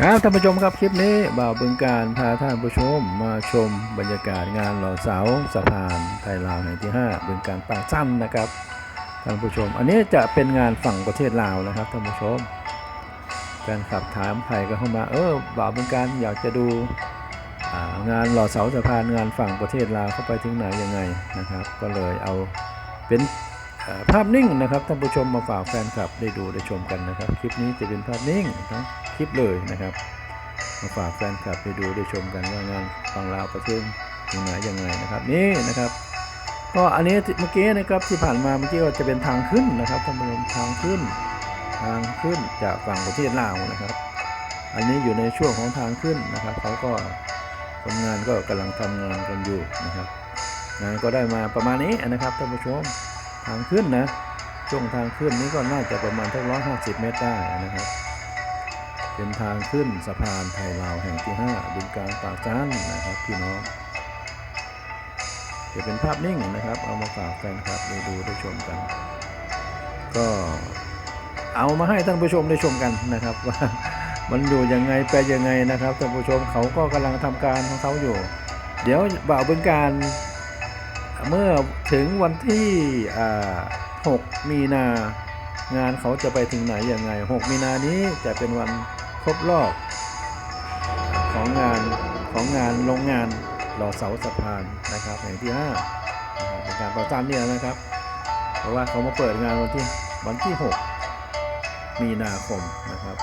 ครับท่านผู้ชมครับคลิปนี้บ่าวบึงการพาท่านผู้ชมมาชมบรรยากาศงานหล่อเสาสะพานไทยลาวแห่งที่ 5 บึงการปางสั้นนะครับท่านผู้ชม อันนี้จะเป็นงานฝั่งประเทศลาวนะครับท่านผู้ชมแฟนขับถามใครก็เข้ามาเออบ่าวบึงการอยากจะดูงานหล่อเสาสะพานงานฝั่งประเทศลาวเข้าไปถึงไหนยังไงนะครับ ก็เลยเอาเป็น ภาพนิ่งนะครับท่านผู้ชมมาฝากแฟนคลับได้ดูได้ชมกันนะครับ คลิปนี้จะเป็นภาพนิ่งทั้งคลิปเลยนะครับ มาฝากแฟนคลับได้ดูได้ชมกันว่างานฝั่งลาวประเทศยังไงยังไงนะครับนี่นะครับ ก็อันนี้เมื่อกี้นะครับที่ผ่านมาเมื่อกี้ก็จะเป็นทางขึ้นนะครับท่านผู้ชมทางขึ้น ทางขึ้นจากฝั่งประเทศลาวนะครับ อันนี้อยู่ในช่วงของทางขึ้นนะครับเขาก็คนงานก็กำลังทำงานกันอยู่นะครับงานก็ได้มาประมาณนี้นะครับท่านผู้ชม ทางขึ้นนะ ช่วงทางขึ้นนี้ก็น่าจะประมาณทักร้อยห้าสิบเมตรได้นะครับ เป็นทางขึ้นสะพานไทยลาวแห่งที่5บึงการปากจันนะครับพี่น้องจะเป็นภาพนิ่งนะครับ เอามาฝากแฟนคลับได้ดูได้ชมกัน ก็เอามาให้ท่านผู้ชมได้ชมกันนะครับว่ามันอยู่ยังไงไปยังไงนะครับท่านผู้ชมเขาก็กำลังทำการของเขาอยู่ เดี๋ยวบ่าวบึงการ เมื่อถึงวันที่6มีนางานเขาจะไปถึงไหนยังไง 6 มีนานี้จะเป็นวันครบรอบของงานของงานโรงงานหล่อเสาสะพานนะครับแห่งที่5เป็นการประจำเนี่ยนะครับ เพราะว่าเขามาเปิดงานวันที่วันที่ 6 มีนาคมนะครับ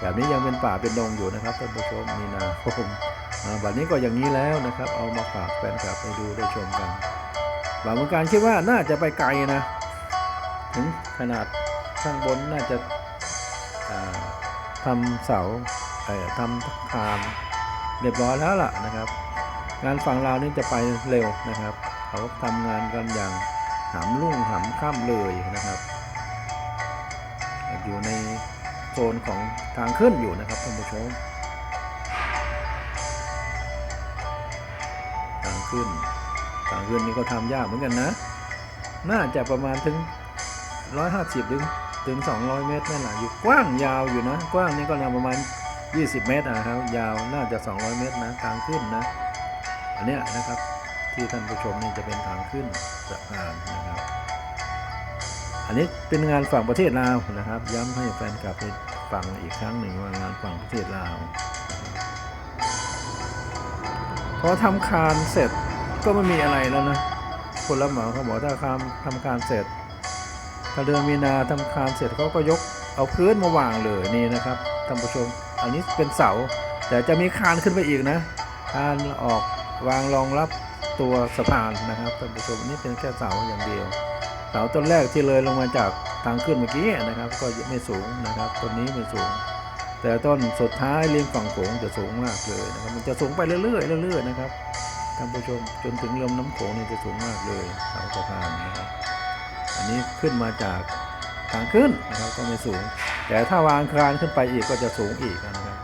แบบนี้ยังเป็นป่าเป็นดงอยู่นะครับท่านผู้ชมมีนาคมวันนี้ก็อย่างนี้แล้วนะครับ เอามาฝากแฟนคลับไปดูได้ชมกัน บางการคิดว่าน่าจะไปไกลนะ ถึงขนาดข้างบนน่าจะาทำเสาเอ่อทำคานเรียบร้อยแล้วล่ะนะครับ งานฝั่งเรานี่จะไปเร็วนะครับ เขาทำงานกันอย่างหามรุ่งหามค่ำเลยนะครับ อยู่ในโซนของทางขึ้นอยู่นะครับท่านผู้ชมทางขึ้น ทางขึ้นนี่ก็ทำยากเหมือนกันนะ น่าจะประมาณถึง 150 ถึงถึง 200 เมตรนั่นแหละอยู่กว้างยาวอยู่นะ กว้างนี่ก็ประมาณ 20 เมตรนะครับ ยาวน่าจะ 200 เมตรนะทางขึ้นนะ อันเนี้ยนะครับที่ท่านผู้ชมนี่จะเป็นทางขึ้นสะพานนะครับ อันนี้เป็นงานฝั่งประเทศลาวนะครับ ย้ำให้แฟนคลับได้ฟังอีกครั้งหนึ่งว่างานฝั่งประเทศลาวพอทำคานเสร็จ ก็ไม่มีอะไรแล้วนะคนรับเหมาเขาบอกถ้าคามทำคานเสร็จ ถ้าเดือนมีนาทำคานเสร็จเขาก็ยกเอาพื้นมาวางเลยนี่นะครับท่านผู้ชม อันนี้เป็นเสา แต่จะมีคานขึ้นไปอีกนะคานออกวางรองรับตัวสะพานนะครับท่านผู้ชมอันนี่เป็นแค่เสาอย่างเดียว เสาต้นแรกที่เลยลงมาจากทางขึ้นเมื่อกี้นะครับ ก็ไม่สูงนะครับต้นนี้ไม่สูง แต่ต้นสุดท้ายริมฝั่งโขงจะสูงมากเลยนะครับมันจะสูงไปเรื่อยๆเรื่อยๆนะครับ ท่านผู้ชมจนถึงลำน้ำโขงนี่จะสูงมากเลยเสาสะพานนะครับ อันนี้ขึ้นมาจากทางขึ้นนะครับก็ไม่สูง แต่ถ้าวางคานขึ้นไปอีกก็จะสูงอีกนะครับ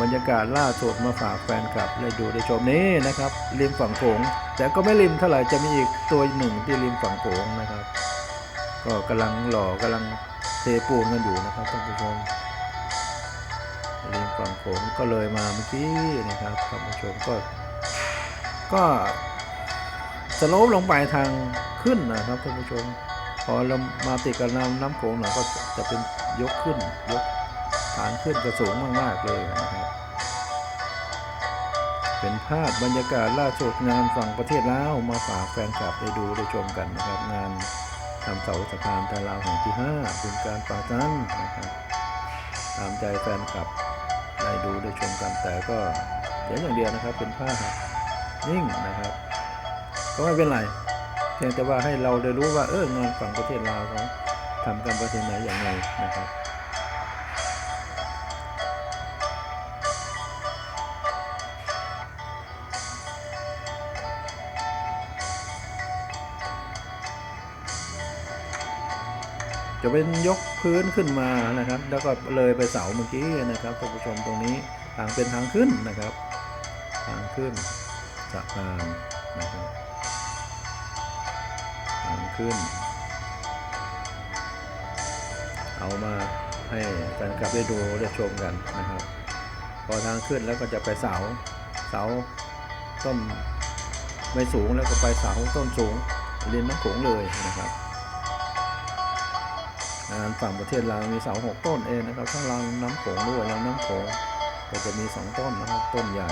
บรรยากาศล่าสุดมาฝากแฟนคลับได้ดูได้ชมนี้นะครับริมฝั่งโขงแต่ก็ไม่ริมเท่าไหร่จะมีอีกตัวหนึ่งที่ริมฝั่งโขงนะครับ ก็กำลังหล่อกำลังเทปูนกันอยู่นะครับท่านผู้ชม ฝั่งโขงก็เลยมาเมื่อกี้นะครับท่านผู้ชมก็ ก็สโลปลงไปทางขึ้นนะครับท่านผู้ชม พอเรามาติดกับน้ำน้ำโขงหน่ยก็จะเป็นยกขึ้นยกฐานขึ้นจะสูงมากๆเลยนะครับเป็นภาพบรรยากาศล่าสุดงานฝั่งประเทศลาวมาฝากแฟนคลับได้ดูได้ชมกันนะครับงานทำเสาสะพานไทยลาวแห่งที่5เป็นการปาจันนะครับตามใจแฟนคลับ ได้ดูได้ชมกันแต่ก็เดี๋ยอย่างเดียวนะครับเป็นภาพนิ่งนะครับ ก็ไม่เป็นไรเพียงแต่ว่าให้เราได้รู้ว่าเอองานฝั่งประเทศลาวเขาทำกันประเทศไหนอย่างไรนะครับ จะเป็นยกพื้นขึ้นมานะครับ แล้วก็เลยไปเสาเมื่อกี้นะครับท่านผู้ชมตรงนี้ทางเป็นทางขึ้นนะครับ ทางขึ้นสะพานนะครับทางขึ้น เอามาให้แฟนคลับได้ดูได้ชมกันนะครับ พอทางขึ้นแล้วก็จะไปเสาเสาต้นไม่สูงแล้วก็ไปเสาต้นสูงเรียนน้ำโขงเลยนะครับ งานฝั่งประเทศลาวมีเสาหกต้นเองนะครับทั้งรางน้ำโขงด้วยรางน้ำโขงก็จะมีสองต้นนะครับต้นใหญ่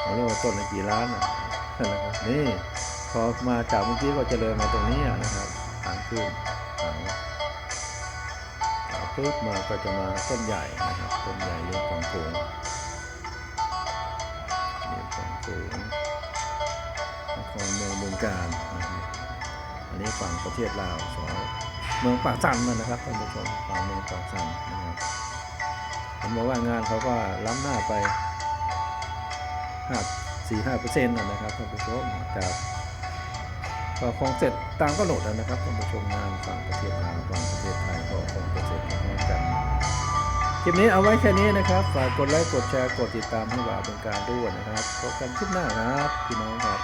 เขาเรียกว่าต้นละกี่ล้านนะนะครับนี่พอมาจากเมื่อกี้ก็จะเลยมาตรงนี้นะครับทางขึ้นทางปุ๊บมาก็จะมาต้นใหญ่นะครับต้นใหญ่เรียกของโขงเรียกของโขงนครเมืองบึงการนะครับอันนี้ฝั่งประเทศลาวสอง เมืองปากสันนะนะครับท่านผู้ชมฝั่งเมืองปากสันนะครับผมบอกว่างานเขาก็ล้ำหน้าไปห้าสี่ห้าเปอร์เซ็นต์นะครับท่านผู้ชมจากก็คงเสร็จตามกำหนดแล้วนะครับท่านผู้ชมงานฝั่งประเทศลาวฝั่งประเทศไทยก็คงจะเสร็จพร้อมกันคลิปนี้เอาไว้แค่นี้นะครับฝากกดไลค์กดแชร์กดติดตามให้บ่าวเป็นการด้วยนะครับพบกันคลิปหน้าครับพี่น้องครับ